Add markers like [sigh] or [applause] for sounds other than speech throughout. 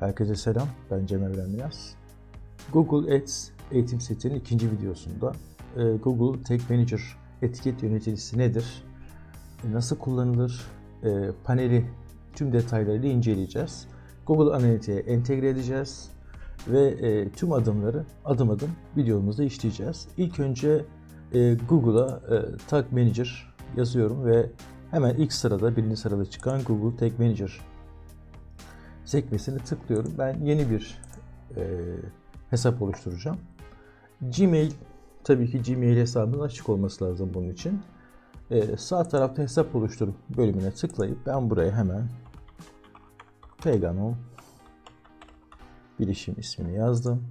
Herkese selam, ben Cem Evren Biraz. Google Ads eğitim setinin ikinci videosunda e, Google Tag Manager etiket yöneticisi nedir, e, nasıl kullanılır, e, paneli tüm detaylarıyla inceleyeceğiz. Google Analytics'e entegre edeceğiz ve tüm adımları adım adım videomuzda işleyeceğiz. İlk önce Google'a Tag Manager yazıyorum ve hemen ilk sırada, birinci sırada çıkan Google Tag Manager sekmesini tıklıyorum. Ben yeni bir e, hesap oluşturacağım. Gmail, tabii ki Gmail hesabının açık olması lazım bunun için. E, sağ tarafta hesap oluştur bölümüne tıklayıp ben buraya hemen Pegano bilişim ismini yazdım.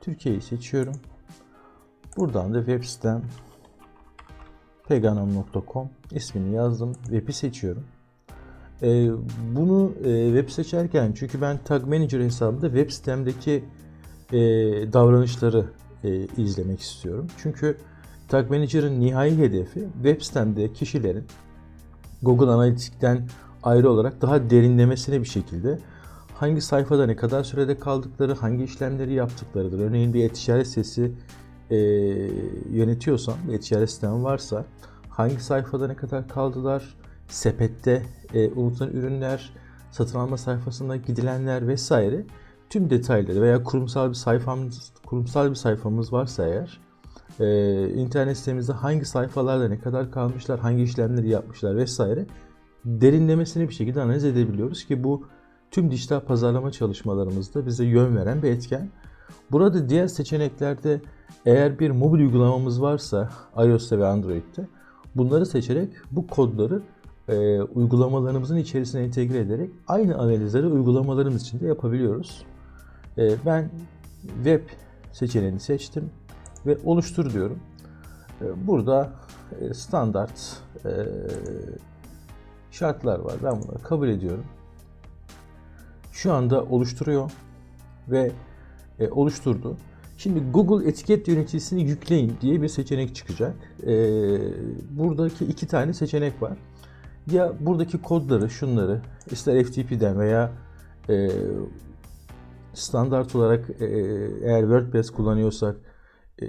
Türkiye'yi seçiyorum. Buradan da web sitem peganom.com ismini yazdım. Web'i seçiyorum. Ee, bunu e, web seçerken çünkü ben Tag Manager hesabımda web sitemdeki e, davranışları e, izlemek istiyorum. Çünkü Tag Manager'ın nihai hedefi web sitemde kişilerin Google Analytics'ten ayrı olarak daha derinlemesine bir şekilde hangi sayfada ne kadar sürede kaldıkları, hangi işlemleri yaptıklarıdır. Örneğin bir e-ticaret sitesi e, yönetiyorsan, bir e-ticaret sistemi varsa hangi sayfada ne kadar kaldılar, sepette e, unutulan ürünler, satın alma sayfasında gidilenler vesaire tüm detayları veya kurumsal bir sayfamız kurumsal bir sayfamız varsa eğer e, internet sitemizde hangi sayfalarda ne kadar kalmışlar, hangi işlemleri yapmışlar vesaire derinlemesine bir şekilde analiz edebiliyoruz ki bu tüm dijital pazarlama çalışmalarımızda bize yön veren bir etken. Burada diğer seçeneklerde eğer bir mobil uygulamamız varsa iOS'ta ve Android'te bunları seçerek bu kodları e, uygulamalarımızın içerisine entegre ederek aynı analizleri uygulamalarımız için de yapabiliyoruz. E, ben web seçeneğini seçtim ve oluştur diyorum. E, burada e, standart e, şartlar var. Ben bunları kabul ediyorum. Şu anda oluşturuyor ve e, oluşturdu. Şimdi Google etiket yöneticisini yükleyin diye bir seçenek çıkacak. E, buradaki iki tane seçenek var. Ya buradaki kodları, şunları ister FTP'den veya e, standart olarak e, eğer WordPress kullanıyorsak e,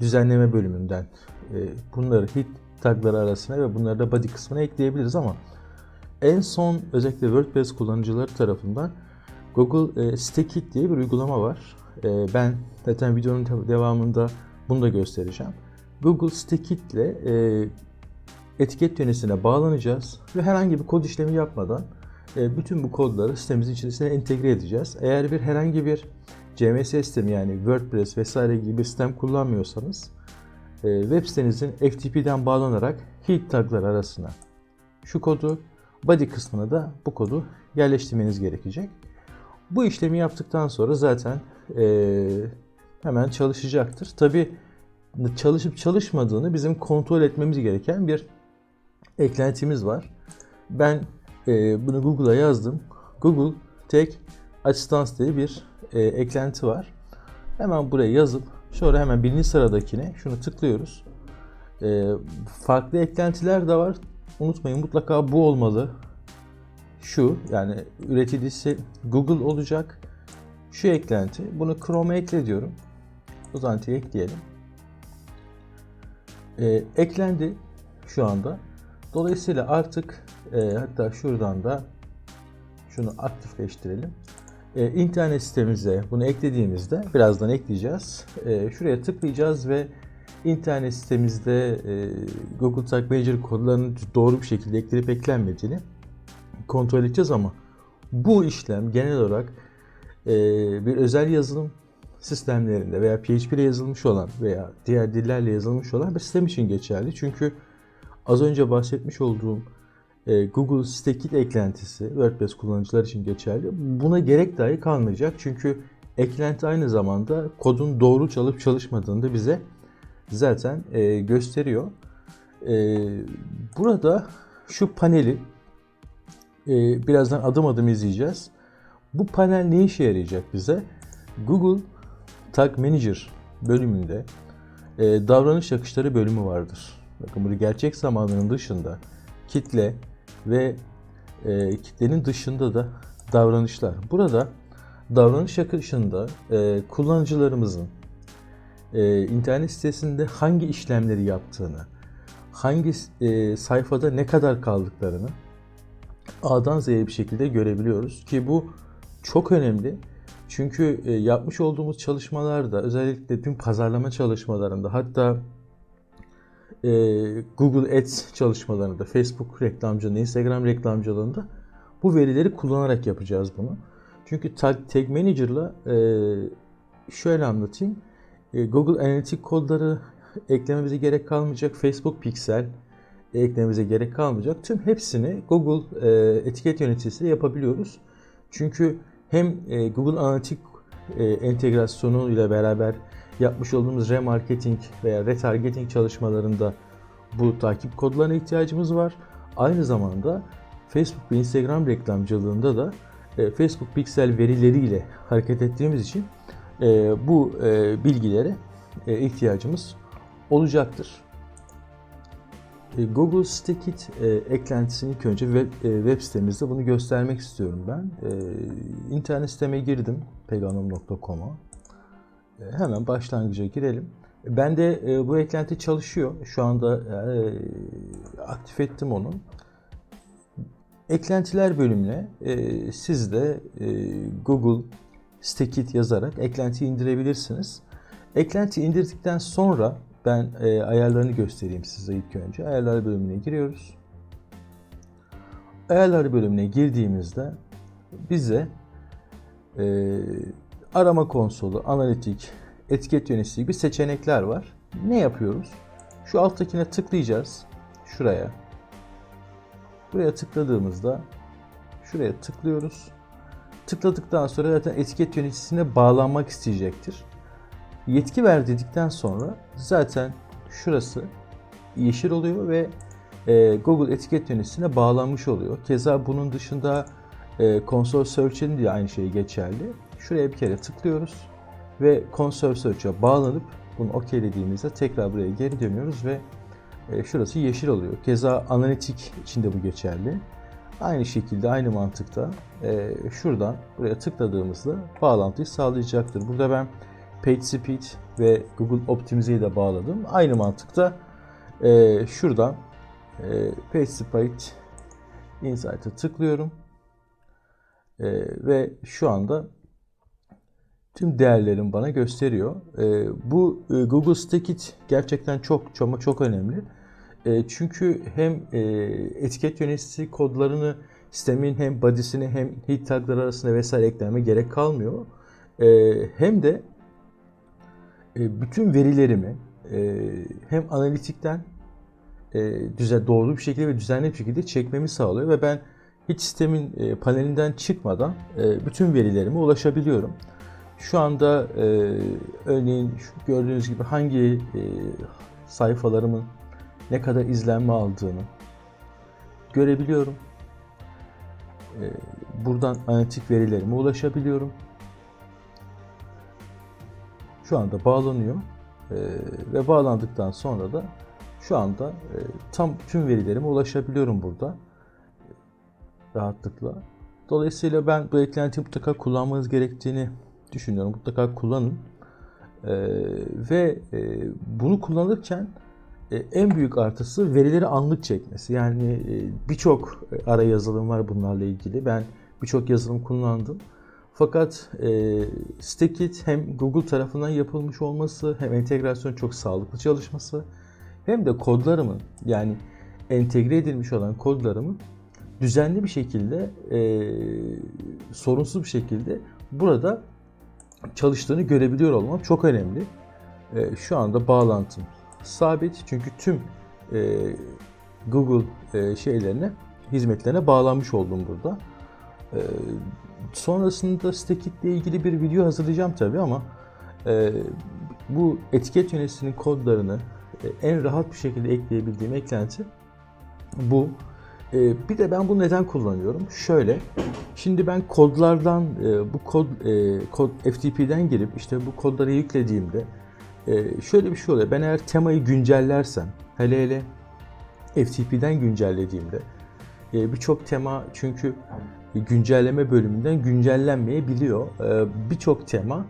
düzenleme bölümünden e, bunları hit tagları arasına ve bunları da body kısmına ekleyebiliriz ama en son özellikle WordPress kullanıcıları tarafından Google e, Stackit diye bir uygulama var. E, ben zaten videonun devamında bunu da göstereceğim. Google Stackit ile e, etiket yöneticisine bağlanacağız ve herhangi bir kod işlemi yapmadan e, bütün bu kodları sitemizin içerisine entegre edeceğiz. Eğer bir herhangi bir CMS sistemi yani WordPress vesaire gibi sistem kullanmıyorsanız e, web sitenizin FTP'den bağlanarak heat taglar arasına şu kodu body kısmına da bu kodu yerleştirmeniz gerekecek. Bu işlemi yaptıktan sonra zaten e, hemen çalışacaktır. Tabi çalışıp çalışmadığını bizim kontrol etmemiz gereken bir eklentimiz var. Ben e, bunu Google'a yazdım. Google Tag Assistance diye bir e, eklenti var. Hemen buraya yazıp sonra hemen birinci sıradakine şunu tıklıyoruz. E, farklı eklentiler de var. Unutmayın mutlaka bu olmalı. Şu yani üreticisi Google olacak. Şu eklenti. Bunu Chrome'a ekle diyorum. Uzantıya ekleyelim. E, eklendi şu anda. Dolayısıyla artık e, hatta şuradan da şunu aktifleştirelim. E, internet sitemize bunu eklediğimizde birazdan ekleyeceğiz. E, şuraya tıklayacağız ve internet sitemizde e, Google Tag Manager kodlarının doğru bir şekilde eklenip eklenmediğini kontrol edeceğiz ama bu işlem genel olarak bir özel yazılım sistemlerinde veya PHP ile yazılmış olan veya diğer dillerle yazılmış olan bir sistem için geçerli. Çünkü az önce bahsetmiş olduğum e, Google Stackit eklentisi WordPress kullanıcılar için geçerli. Buna gerek dahi kalmayacak. Çünkü eklenti aynı zamanda kodun doğru çalıp çalışmadığını da bize zaten e, gösteriyor. E, burada şu paneli birazdan adım adım izleyeceğiz. Bu panel ne işe yarayacak bize? Google Tag Manager bölümünde e, davranış akışları bölümü vardır. bakın burada gerçek zamanının dışında kitle ve e, kitlenin dışında da davranışlar. Burada davranış akışında e, kullanıcılarımızın e, internet sitesinde hangi işlemleri yaptığını, hangi e, sayfada ne kadar kaldıklarını A'dan Z'ye bir şekilde görebiliyoruz ki bu çok önemli. Çünkü e, yapmış olduğumuz çalışmalarda özellikle tüm pazarlama çalışmalarında hatta e, Google Ads çalışmalarında, Facebook reklamcılığında, Instagram reklamcılığında bu verileri kullanarak yapacağız bunu. Çünkü Tag, Tag Manager'la e, şöyle anlatayım. Google Analytics kodları eklememize gerek kalmayacak. Facebook Pixel eklememize gerek kalmayacak. Tüm hepsini Google etiket yöneticisiyle yapabiliyoruz. Çünkü hem e, Google Analytics e, entegrasyonu ile beraber yapmış olduğumuz remarketing veya retargeting çalışmalarında bu takip kodlarına ihtiyacımız var. Aynı zamanda Facebook ve Instagram reklamcılığında da e, Facebook Pixel verileriyle hareket ettiğimiz için bu bilgilere ihtiyacımız olacaktır. E, Google Stickit e, eklentisini ilk önce web, e, web sitemizde bunu göstermek istiyorum ben. E, internet siteme girdim peganum.com'a. E, hemen başlangıca girelim. Ben de e, bu eklenti çalışıyor. Şu anda e, aktif ettim onu. Eklentiler bölümüne e, siz de e, Google Stickit yazarak eklentiyi indirebilirsiniz. Eklenti indirdikten sonra ben e, ayarlarını göstereyim size ilk önce. Ayarlar bölümüne giriyoruz. Ayarlar bölümüne girdiğimizde bize e, arama konsolu, analitik, etiket yöneticisi gibi seçenekler var. Ne yapıyoruz? Şu alttakine tıklayacağız. Şuraya. Buraya tıkladığımızda şuraya tıklıyoruz. Tıkladıktan sonra zaten etiket yöneticisine bağlanmak isteyecektir. Yetki ver dedikten sonra zaten şurası yeşil oluyor ve e, Google etiket yöneticisine bağlanmış oluyor. Keza bunun dışında e, Console Search'in de aynı şey geçerli. Şuraya bir kere tıklıyoruz ve Console Search'a bağlanıp bunu okeylediğimizde tekrar buraya geri dönüyoruz ve e, şurası yeşil oluyor. Keza analitik için de bu geçerli. Aynı şekilde aynı mantıkta e, şuradan buraya tıkladığımızda bağlantıyı sağlayacaktır. Burada ben PageSpeed ve Google Optimize'yi de bağladım. Aynı mantıkta e, şuradan e, PageSpeed Insight'a tıklıyorum. E, ve şu anda tüm değerlerim bana gösteriyor. E, bu e, Google Stackit gerçekten çok çok çok önemli. E, çünkü hem e, etiket yöneticisi kodlarını sistemin hem body'sini hem hit tagları arasında vesaire ekleme gerek kalmıyor. E, hem de bütün verilerimi e, hem analitikten e, düzen doğru bir şekilde ve düzenli bir şekilde çekmemi sağlıyor ve ben hiç sistemin e, panelinden çıkmadan e, bütün verilerime ulaşabiliyorum. Şu anda e, örneğin gördüğünüz gibi hangi e, sayfalarımın ne kadar izlenme aldığını görebiliyorum. E, buradan analitik verilerime ulaşabiliyorum. Şu anda bağlanıyor e, ve bağlandıktan sonra da şu anda e, tam tüm verilerime ulaşabiliyorum burada rahatlıkla. Dolayısıyla ben bu eklentiyi mutlaka kullanmanız gerektiğini düşünüyorum. Mutlaka kullanın. Ee, ve e, bunu kullanırken e, en büyük artısı verileri anlık çekmesi. Yani e, birçok ara yazılım var bunlarla ilgili. Ben birçok yazılım kullandım. Fakat e, Stackit hem Google tarafından yapılmış olması hem entegrasyon çok sağlıklı çalışması hem de kodlarımın yani entegre edilmiş olan kodlarımın düzenli bir şekilde e, sorunsuz bir şekilde burada çalıştığını görebiliyor olmam çok önemli. E, şu anda bağlantım sabit çünkü tüm e, Google e, şeylerine hizmetlerine bağlanmış oldum burada. E, sonrasında Stackit ile ilgili bir video hazırlayacağım tabi ama e, bu etiket yöneticisinin kodlarını e, en rahat bir şekilde ekleyebildiğim eklenti bu. E, bir de ben bunu neden kullanıyorum? Şöyle, şimdi ben kodlardan, e, bu kod, e, kod FTP'den girip işte bu kodları yüklediğimde e, şöyle bir şey oluyor. Ben eğer temayı güncellersem, Hele hele FTP'den güncellediğimde birçok tema çünkü güncelleme bölümünden güncellenmeyebiliyor. E, birçok tema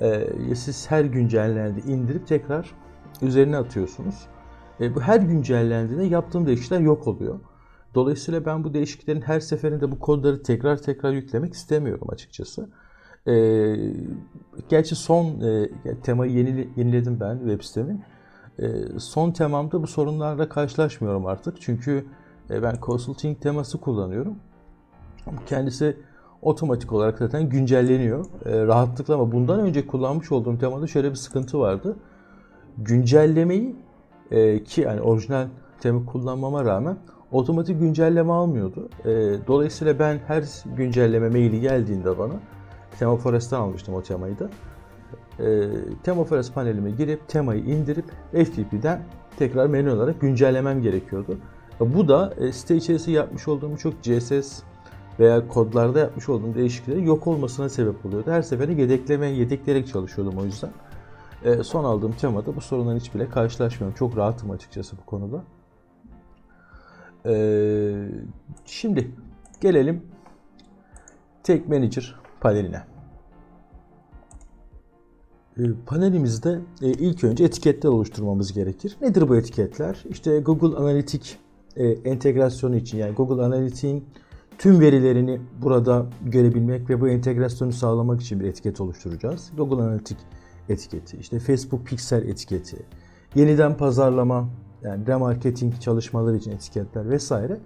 e, siz her güncellendiğinde indirip tekrar üzerine atıyorsunuz. E, bu her güncellendiğinde yaptığım değişiklikler yok oluyor. Dolayısıyla ben bu değişikliklerin her seferinde bu kodları tekrar tekrar yüklemek istemiyorum açıkçası. E, gerçi son e, temayı yeni, yeniledim ben web sitemin. Son temamda bu sorunlarla karşılaşmıyorum artık. Çünkü e, ben consulting teması kullanıyorum. Kendisi otomatik olarak zaten güncelleniyor e, rahatlıkla ama bundan önce kullanmış olduğum temada şöyle bir sıkıntı vardı. Güncellemeyi e, ki yani orijinal tema kullanmama rağmen otomatik güncelleme almıyordu. Dolayısıyla ben her güncelleme maili geldiğinde bana Tema Forest'ten almıştım o temayı da. E, Tema Forest panelime girip temayı indirip FTP'den tekrar menü olarak güncellemem gerekiyordu. Bu da e, site içerisinde yapmış olduğum çok CSS veya kodlarda yapmış olduğum değişiklikleri yok olmasına sebep oluyordu. Her seferinde yedekleme, yedekleyerek çalışıyordum o yüzden. E, son aldığım temada bu sorunların hiç karşılaşmıyorum. Çok rahatım açıkçası bu konuda. E, şimdi gelelim Tag Manager paneline. Panelimizde ilk önce etiketler oluşturmamız gerekir. Nedir bu etiketler? İşte Google Analytics e, entegrasyonu için yani Google Analytics'in tüm verilerini burada görebilmek ve bu entegrasyonu sağlamak için bir etiket oluşturacağız. Google Analytics etiketi, işte Facebook Pixel etiketi, yeniden pazarlama, yani remarketing çalışmaları için etiketler vesaire.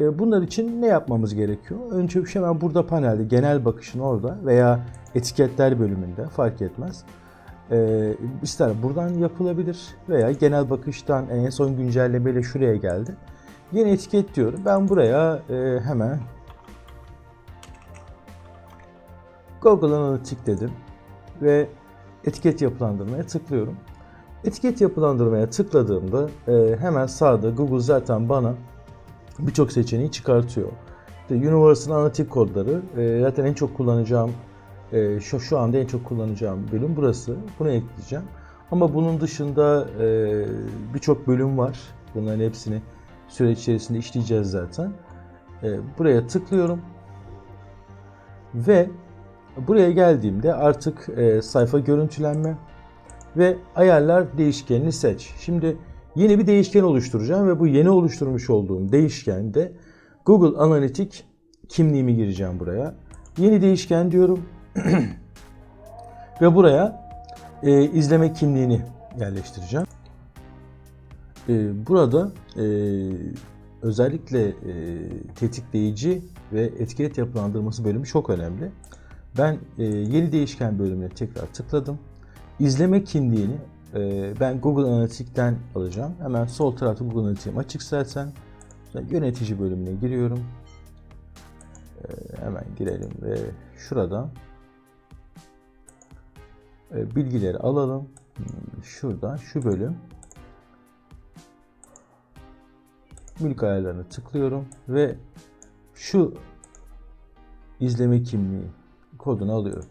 E, bunlar için ne yapmamız gerekiyor? Önce bir şey hemen burada panelde genel bakışın orada veya etiketler bölümünde fark etmez. E, ister buradan yapılabilir veya genel bakıştan en son güncellemeyle şuraya geldi. Yeni etiket diyorum. Ben buraya e, hemen Google Analytics dedim ve etiket yapılandırmaya tıklıyorum. Etiket yapılandırmaya tıkladığımda e, hemen sağda Google zaten bana birçok seçeneği çıkartıyor. İşte Universal Analitik kodları e, zaten en çok kullanacağım e, şu, şu anda en çok kullanacağım bölüm burası. Bunu ekleyeceğim. Ama bunun dışında e, birçok bölüm var. Bunların hepsini süreç içerisinde işleyeceğiz zaten. E, buraya tıklıyorum. Ve buraya geldiğimde artık e, sayfa görüntülenme ve ayarlar değişkenini seç. Şimdi yeni bir değişken oluşturacağım ve bu yeni oluşturmuş olduğum değişkende Google Analytics kimliğimi gireceğim buraya. Yeni değişken diyorum [clears throat] ve buraya e, izleme kimliğini yerleştireceğim. E, burada e, özellikle e, tetikleyici ve etiket yapılandırması bölümü çok önemli. Ben e, yeni değişken bölümüne tekrar tıkladım. İzleme kimliğini ben Google Analytics'ten alacağım. Hemen sol tarafta Google Analytics'im açık zaten. Yönetici bölümüne giriyorum. Hemen girelim ve şurada e, bilgileri alalım. Hmm, şurada şu bölüm mülk ayarlarını tıklıyorum ve şu izleme kimliği kodunu alıyorum.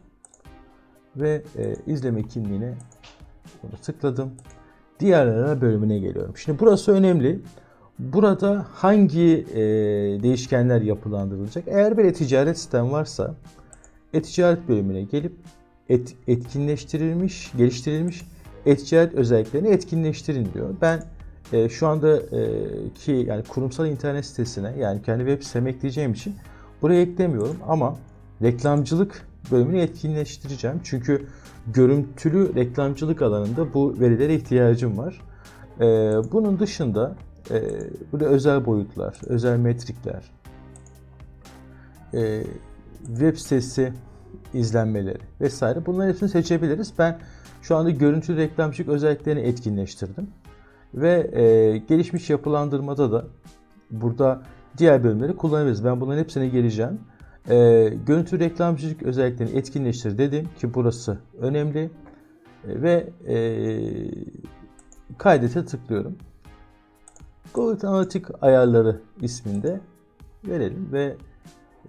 Ve e, izleme kimliğine bunu tıkladım. Diğer bölümüne geliyorum. Şimdi burası önemli. Burada hangi e, değişkenler yapılandırılacak? Eğer bir e-ticaret sistem varsa e-ticaret bölümüne gelip et, etkinleştirilmiş, geliştirilmiş e-ticaret özelliklerini etkinleştirin diyor. Ben e, şu anda e, ki yani kurumsal internet sitesine yani kendi web siteme ekleyeceğim için buraya eklemiyorum ama reklamcılık bölümünü etkinleştireceğim. Çünkü görüntülü reklamcılık alanında bu verilere ihtiyacım var. E, bunun dışında e, burada özel boyutlar, özel metrikler, e, web sitesi izlenmeleri vesaire bunların hepsini seçebiliriz. Ben şu anda görüntülü reklamcılık özelliklerini etkinleştirdim. Ve e, gelişmiş yapılandırmada da burada diğer bölümleri kullanabiliriz. Ben bunların hepsine geleceğim. E, görüntü reklamcılık özelliklerini etkinleştir dedim ki burası önemli. E, ve e, kaydete tıklıyorum. Google Analitik ayarları isminde verelim ve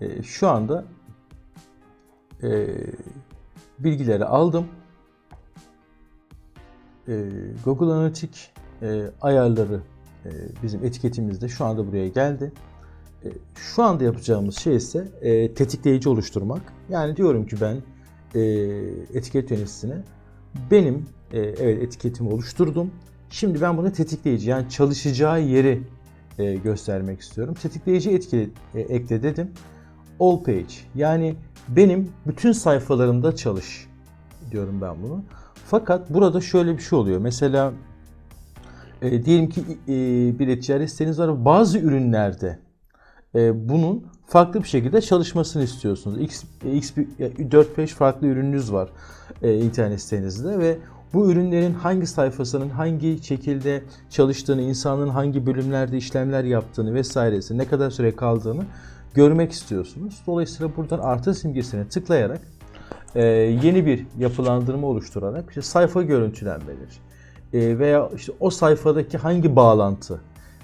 e, şu anda e, bilgileri aldım. E, Google Analytics e, ayarları e, bizim etiketimizde şu anda buraya geldi. E, şu anda yapacağımız şey ise e, tetikleyici oluşturmak. Yani diyorum ki ben e, etiket yöneticisine benim e, evet etiketimi oluşturdum. Şimdi ben bunu tetikleyici yani çalışacağı yeri e, göstermek istiyorum. Tetikleyici etki, e, ekle dedim. All page yani benim bütün sayfalarımda çalış diyorum ben bunu. Fakat burada şöyle bir şey oluyor. Mesela e, diyelim ki e, bir e-ticaret siteniz var. Bazı ürünlerde e, bunun farklı bir şekilde çalışmasını istiyorsunuz. X, X 4-5 farklı ürününüz var e, internet sitenizde ve bu ürünlerin hangi sayfasının hangi şekilde çalıştığını, insanın hangi bölümlerde işlemler yaptığını vesairesi, ne kadar süre kaldığını görmek istiyorsunuz. Dolayısıyla buradan artı simgesine tıklayarak e, yeni bir yapılandırma oluşturarak işte sayfa görüntülenmeleri e, veya işte o sayfadaki hangi bağlantı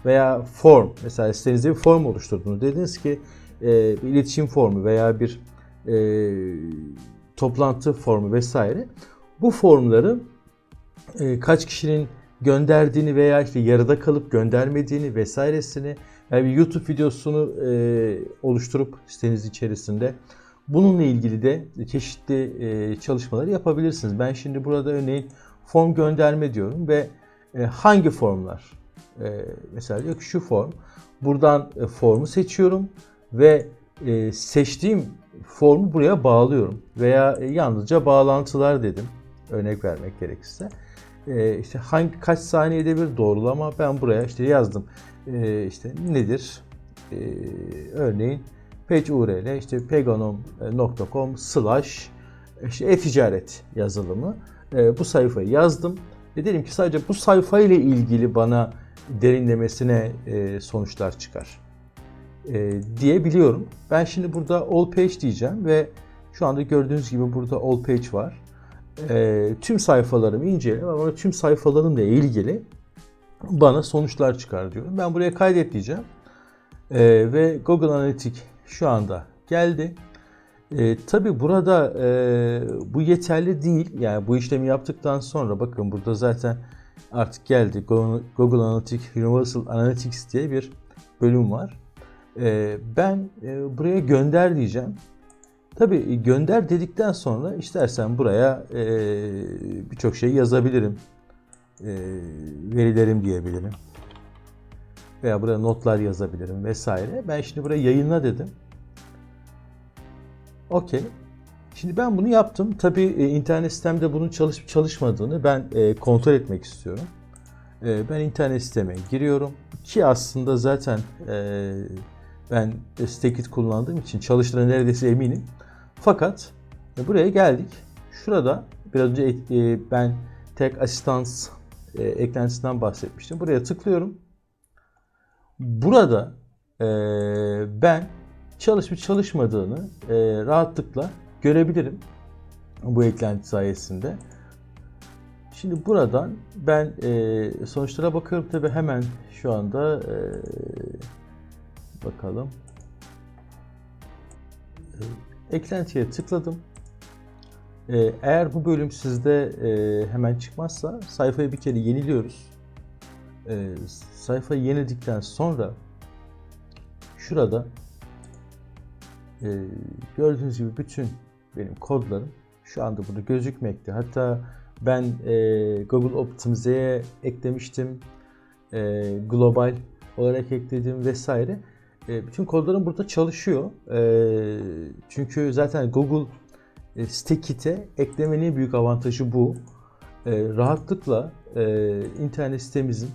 veya form mesela sitenizde bir form oluşturdunuz. Dediniz ki e, bir iletişim formu veya bir e, toplantı formu vesaire. Bu formları e, kaç kişinin gönderdiğini veya işte yarıda kalıp göndermediğini vesairesini yani bir YouTube videosunu e, oluşturup siteniz içerisinde bununla ilgili de çeşitli e, çalışmaları yapabilirsiniz. Ben şimdi burada örneğin form gönderme diyorum ve e, hangi formlar e, mesela diyor ki şu form buradan e, formu seçiyorum ve e, seçtiğim formu buraya bağlıyorum veya e, yalnızca bağlantılar dedim örnek vermek gerekirse. E, işte hangi kaç saniyede bir doğrulama ben buraya işte yazdım. E, işte nedir? E, örneğin page URL işte peganom.com slash işte e-ticaret yazılımı. E, bu sayfayı yazdım. Ve dedim ki sadece bu sayfa ile ilgili bana derinlemesine e, sonuçlar çıkar e, diyebiliyorum. Ben şimdi burada all page diyeceğim ve şu anda gördüğünüz gibi burada all page var. E, tüm sayfalarımı incele ama tüm sayfalarımla ilgili bana sonuçlar çıkar diyorum. Ben buraya kaydet diyeceğim. E, ve Google Analytics şu anda geldi. E, tabii burada e, bu yeterli değil. Yani bu işlemi yaptıktan sonra bakın burada zaten artık geldi. Google Analytics Universal Analytics diye bir bölüm var. E, ben e, buraya gönder diyeceğim. Tabii gönder dedikten sonra istersen buraya e, birçok şey yazabilirim. E, verilerim diyebilirim. Veya buraya notlar yazabilirim vesaire. Ben şimdi buraya yayınla dedim. Okey. Şimdi ben bunu yaptım. Tabii e, internet sitemde bunun çalışıp çalışmadığını ben e, kontrol etmek istiyorum. E, ben internet siteme giriyorum. Ki aslında zaten ben Stekit kullandığım için çalıştığına neredeyse eminim. Fakat buraya geldik. Şurada biraz önce ben tek asistans eklentisinden bahsetmiştim. Buraya tıklıyorum. Burada ben çalışıp çalışmadığını e, rahatlıkla görebilirim bu eklenti sayesinde. Şimdi buradan ben e, sonuçlara bakıyorum tabi hemen şu anda e, bakalım. Eklentiye tıkladım. E, eğer bu bölüm sizde e, hemen çıkmazsa sayfayı bir kere yeniliyoruz. E, sayfayı yeniledikten sonra şurada e, gördüğünüz gibi bütün benim kodlarım şu anda burada gözükmekte. Hatta ben e, Google Optimize'ye eklemiştim. E, global olarak ekledim vesaire. E, bütün kodlarım burada çalışıyor. E, çünkü zaten Google e, Stickit'e eklemenin büyük avantajı bu. E, rahatlıkla e, internet sitemizin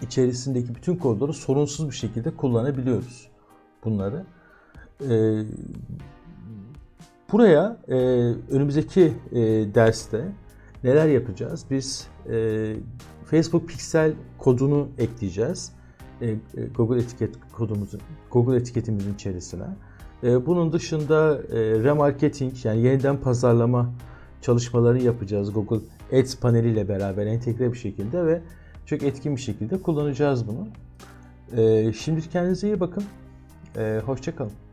içerisindeki bütün kodları sorunsuz bir şekilde kullanabiliyoruz bunları. E, buraya e, önümüzdeki e, derste neler yapacağız? Biz e, Facebook Pixel kodunu ekleyeceğiz. E, Google etiket kodumuzun, Google etiketimizin içerisine. E, bunun dışında e, remarketing yani yeniden pazarlama çalışmalarını yapacağız Google Ads paneliyle beraber entegre bir şekilde ve çok etkin bir şekilde kullanacağız bunu. E, şimdi kendinize iyi bakın. E, Hoşçakalın.